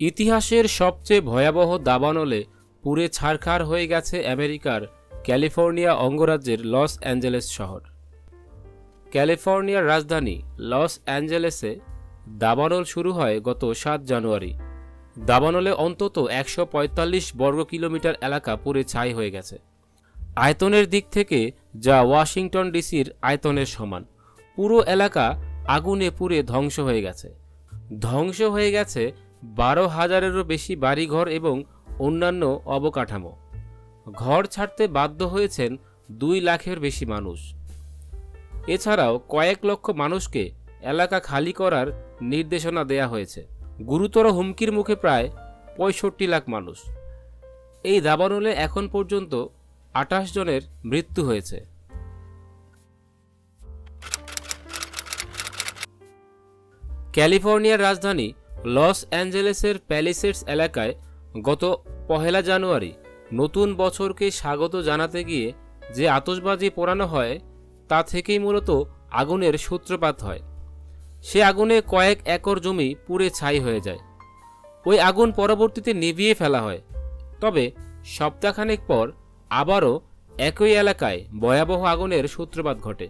ইতিহাসের সবচেয়ে ভয়াবহ দাবানলে পুরে ছারখার হয়ে গেছে আমেরিকার ক্যালিফোর্নিয়া অঙ্গরাজ্যের লস অ্যাঞ্জেলেস শহর। ক্যালিফোর্নিয়ার রাজধানী লস অ্যাঞ্জেলেসে দাবানল শুরু হয় গত সাত জানুয়ারি। দাবানলে অন্তত একশো পঁয়তাল্লিশ বর্গ কিলোমিটার এলাকা পুরে ছাই হয়ে গেছে। আয়তনের দিক থেকে যা ওয়াশিংটন ডিসির আয়তনের সমান। পুরো এলাকা আগুনে পুড়ে ধ্বংস হয়ে গেছে। ধ্বংস হয়ে গেছে বারো হাজারেরও বেশি বাড়িঘর এবং অন্যান্য অবকাঠামো। ঘর ছাড়তে বাধ্য হয়েছেন দুই লাখের বেশি মানুষ। এছাড়াও কয়েক লক্ষ মানুষকে এলাকা খালি করার নির্দেশনা দেয়া হয়েছে। গুরুতর হুমকির মুখে প্রায় পঁয়ষট্টি লাখ মানুষ। এই দাবানলে এখন পর্যন্ত আঠাশ জনের মৃত্যু হয়েছে। ক্যালিফোর্নিয়ার রাজধানী লস অ্যাঞ্জেলেসের প্যালিসেডস এলাকায় গত পহেলা জানুয়ারি নতুন বছরকে স্বাগত জানাতে গিয়ে যে আতশবাজি পোড়ানো হয়, তা থেকেই মূলত আগুনের সূত্রপাত হয়। সে আগুনে কয়েক একর জমি পুড়ে ছাই হয়ে যায়। ওই আগুন পরবর্তীতে নিভিয়ে ফেলা হয়। তবে সপ্তাহখানেক পর আবারও একই এলাকায় ভয়াবহ আগুনের সূত্রপাত ঘটে।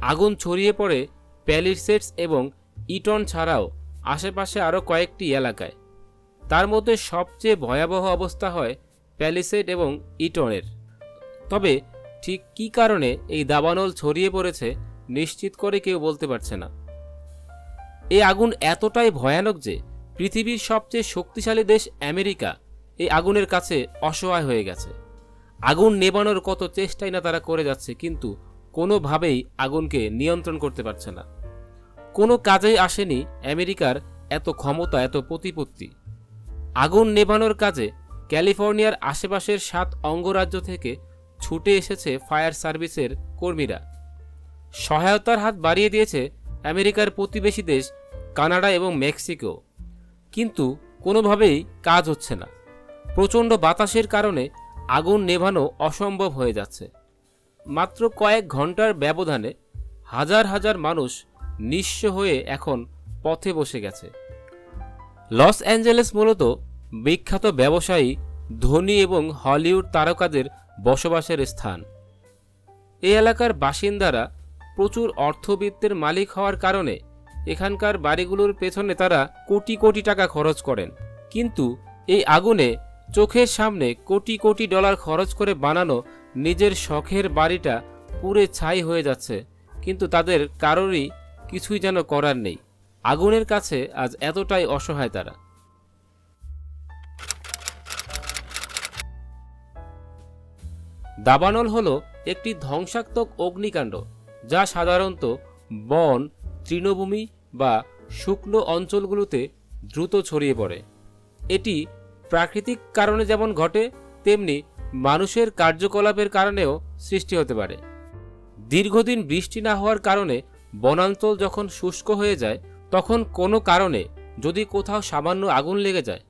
আগুন ছড়িয়ে পড়ে প্যালিসেটস এবং ইটন ছাড়াও আশেপাশে আরও কয়েকটি এলাকায়। তার মধ্যে সবচেয়ে ভয়াবহ অবস্থা হয় প্যালিসেড এবং ইটনের। তবে ঠিক কী কারণে এই দাবানল ছড়িয়ে পড়েছে নিশ্চিত করে কেউ বলতে পারছে না। এই আগুন এতটাই ভয়ানক যে পৃথিবীর সবচেয়ে শক্তিশালী দেশ আমেরিকা এই আগুনের কাছে অসহায় হয়ে গেছে। আগুন নেবানোর কত চেষ্টাই না তারা করে যাচ্ছে, কিন্তু কোনোভাবেই আগুনকে নিয়ন্ত্রণ করতে পারছে না। কোনো কাজেই আসেনি আমেরিকার এত ক্ষমতা, এত প্রতিপত্তি। আগুন নেভানোর কাজে ক্যালিফোর্নিয়ার আশেপাশের সাত অঙ্গরাজ্য থেকে ছুটে এসেছে ফায়ার সার্ভিসের কর্মীরা। সহায়তার হাত বাড়িয়ে দিয়েছে আমেরিকার প্রতিবেশী দেশ কানাডা এবং মেক্সিকো। কিন্তু কোনোভাবেই কাজ হচ্ছে না। প্রচণ্ড বাতাসের কারণে আগুন নেভানো অসম্ভব হয়ে যাচ্ছে। মাত্র কয়েক ঘণ্টার ব্যবধানে হাজার হাজার মানুষ নিঃস্ব হয়ে এখন পথে বসে গেছে। লস অ্যাঞ্জেলেস মূলত বিখ্যাত ব্যবসায়ী, ধনী এবং হলিউড তারকাদের বসবাসের স্থান। এই এলাকার বাসিন্দারা প্রচুর অর্থবিত্তের মালিক হওয়ার কারণে এখানকার বাড়িগুলোর পেছনে তারা কোটি কোটি টাকা খরচ করেন। কিন্তু এই আগুনে চোখের সামনে কোটি কোটি ডলার খরচ করে বানানো নিজের শখের বাড়িটা পুড়ে ছাই হয়ে যাচ্ছে। কিন্তু তাদের কারোরই কিছুই যেন করার নেই। আগুনের কাছে আজ এতটাই অসহায় তারা। দাবানল হল একটি ধ্বংসাত্মক অগ্নিকাণ্ড, যা সাধারণত বন, তৃণভূমি বা শুকনো অঞ্চলগুলোতে দ্রুত ছড়িয়ে পড়ে। এটি প্রাকৃতিক কারণে যেমন ঘটে, তেমনি মানুষের কার্যকলাপের কারণেও সৃষ্টি হতে পারে। দীর্ঘদিন বৃষ্টি না হওয়ার কারণে বনাঞ্চল যখন শুষ্ক হয়ে যায়, তখন কোনো কারণে যদি কোথাও সামান্য আগুন লেগে যায়,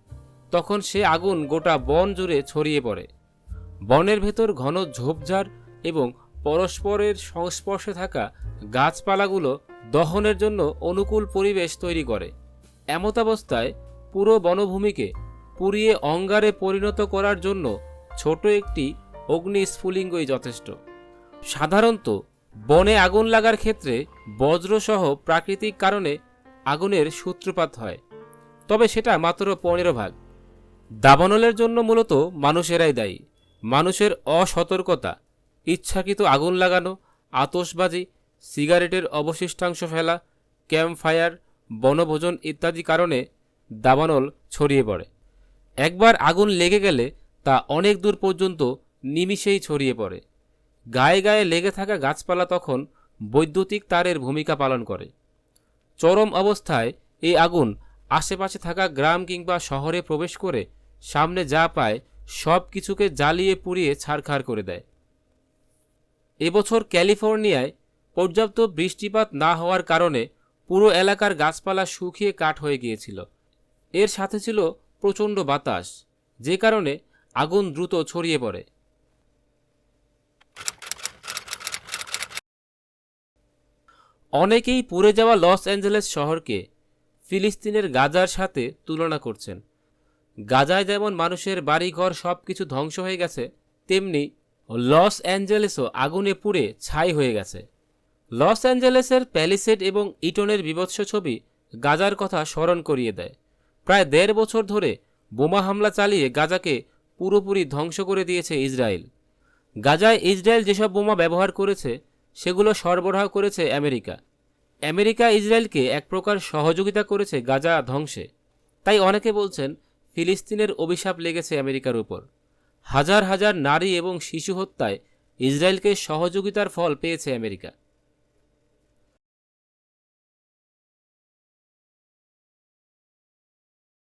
তখন সে আগুন গোটা বন জুড়ে ছড়িয়ে পড়ে। বনের ভেতর ঘন ঝোপঝাড় এবং পরস্পরের সংস্পর্শে থাকা গাছপালাগুলো দহনের জন্য অনুকূল পরিবেশ তৈরি করে। এমতাবস্থায় পুরো বনভূমিকে পুড়িয়ে অঙ্গারে পরিণত করার জন্য ছোট একটি অগ্নি স্ফুলিঙ্গই যথেষ্ট। সাধারণত বনে আগুন লাগার ক্ষেত্রে বজ্রসহ প্রাকৃতিক কারণে আগুনের সূত্রপাত হয়। তবে সেটা মাত্র পনেরো ভাগ। দাবানলের জন্য মূলত মানুষেরাই দায়ী। মানুষের অসতর্কতা, ইচ্ছাকৃত আগুন লাগানো আতসবাজি সিগারেটের অবশিষ্টাংশ ফেলা ক্যাম্প ফায়ার বনভোজন ইত্যাদি কারণে দাবানল ছড়িয়ে পড়ে। একবার আগুন লেগে গেলে তা অনেক দূর পর্যন্ত নিমিষেই ছড়িয়ে পড়ে। গায়ে গায়ে লেগে থাকা গাছপালা তখন বৈদ্যুতিক তারের ভূমিকা পালন করে। চরম অবস্থায় এই আগুন আশেপাশে থাকা গ্রাম কিংবা শহরে প্রবেশ করে সামনে যা পায় সব কিছুকে জ্বালিয়ে পুড়িয়ে ছাড়খাড় করে দেয়। এবছর ক্যালিফোর্নিয়ায় পর্যাপ্ত বৃষ্টিপাত না হওয়ার কারণে পুরো এলাকার গাছপালা শুকিয়ে কাঠ হয়ে গিয়েছিল। এর সাথে ছিল প্রচণ্ড বাতাস, যে কারণে আগুন দ্রুত ছড়িয়ে পড়ে। অনেকেই পুড়ে যাওয়া লস অ্যাঞ্জেলেস শহরকে ফিলিস্তিনের গাজার সাথে তুলনা করছেন। গাজায় যেমন মানুষের বাড়িঘর সব কিছু ধ্বংস হয়ে গেছে, তেমনি লস অ্যাঞ্জেলেসও আগুনে পুড়ে ছাই হয়ে গেছে। লস অ্যাঞ্জেলেসের প্যালিসেড এবং ইটনের বিভৎস ছবি গাজার কথা স্মরণ করিয়ে দেয়। প্রায় দেড় বছর ধরে বোমা হামলা চালিয়ে গাজাকে পুরোপুরি ধ্বংস করে দিয়েছে ইসরায়েল। গাজায় ইসরায়েল যেসব বোমা ব্যবহার করেছে সেগুলো সরবরাহ করেছে আমেরিকা। আমেরিকা ইসরায়েলকে এক প্রকার সহযোগিতা করেছে গাজা ধ্বংসে। তাই অনেকে বলছেন, ফিলিস্তিনের অভিশাপ লেগেছে আমেরিকার উপর। হাজার হাজার নারী এবং শিশু হত্যায় ইসরায়েলকে সহযোগিতার ফল পেয়েছে আমেরিকা।